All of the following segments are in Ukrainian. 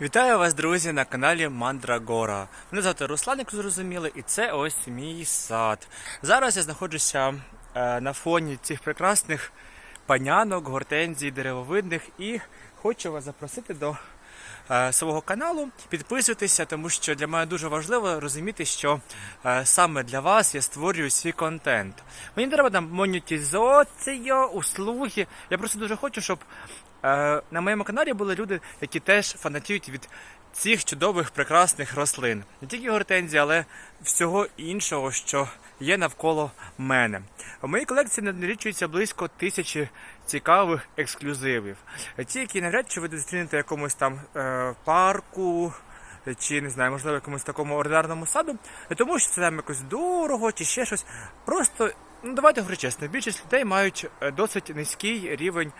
Вітаю вас, друзі, на каналі Мандрагора. Мене звати Руслан, як зрозуміли, і це ось мій сад. Зараз я знаходжуся е, на фоні цих прекрасних панянок, гортензій, деревовидних і хочу вас запросити до свого каналу. Підписуйтеся, тому що для мене дуже важливо розуміти, що е, саме для вас я створюю свій контент. Мені треба там монетизація, услуги. Я просто дуже хочу, щоб Е, на моєму каналі були люди, які теж фанатіють від цих чудових прекрасних рослин. Не тільки гортензії, але всього іншого, що є навколо мене. У моїй колекції налічується близько тисячі цікавих ексклюзивів. Ті, які навряд чи ви зустрінете в якомусь там е, парку. Чи не знаю, можливо, якомусь такому ординарному саду, не тому що це там якось дорого чи ще щось. Просто, ну давайте говорити чесно, більшість людей мають е, досить низький рівень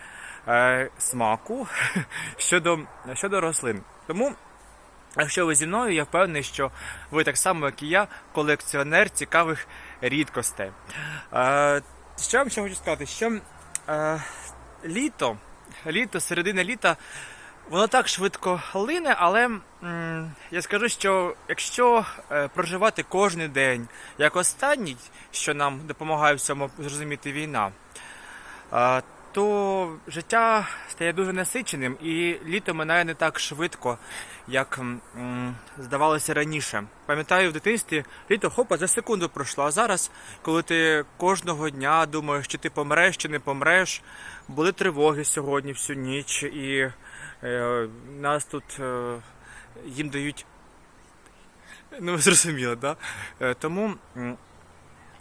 е, смаку щодо, щодо рослин. Тому, якщо ви зі мною, я впевнений, що ви так само, як і я, колекціонер цікавих рідкостей. Що я вам ще хочу сказати? Що е, літо, літо, середина літа. Воно так швидко лине, але я скажу, що якщо е, проживати кожен день як останній, що нам допомагає в цьому зрозуміти війна, е, то життя стає дуже насиченим і літо минає не так швидко, як здавалося раніше. Пам'ятаю, в дитинстві літо хопа за секунду пройшло. А зараз, коли ти кожного дня думаєш, чи ти помреш, чи не помреш, були тривоги сьогодні всю ніч, і е, нас тут е, їм дають. Ну, ви зрозуміли, да? Е, тому.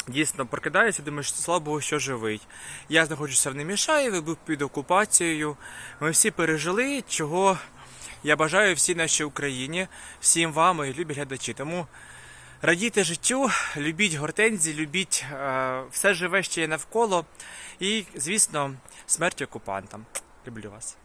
Дійсно, прокидаєшся, думаєш, слава Богу, що живий. Я знаходжуся в Немішаєві, був під окупацією. Ми всі пережили, чого я бажаю всій нашій Україні, всім вам, мої любі глядачі. Тому радійте життю, любіть гортензії, любіть е, все живе, що є навколо. І, звісно, смерть окупантам. Люблю вас.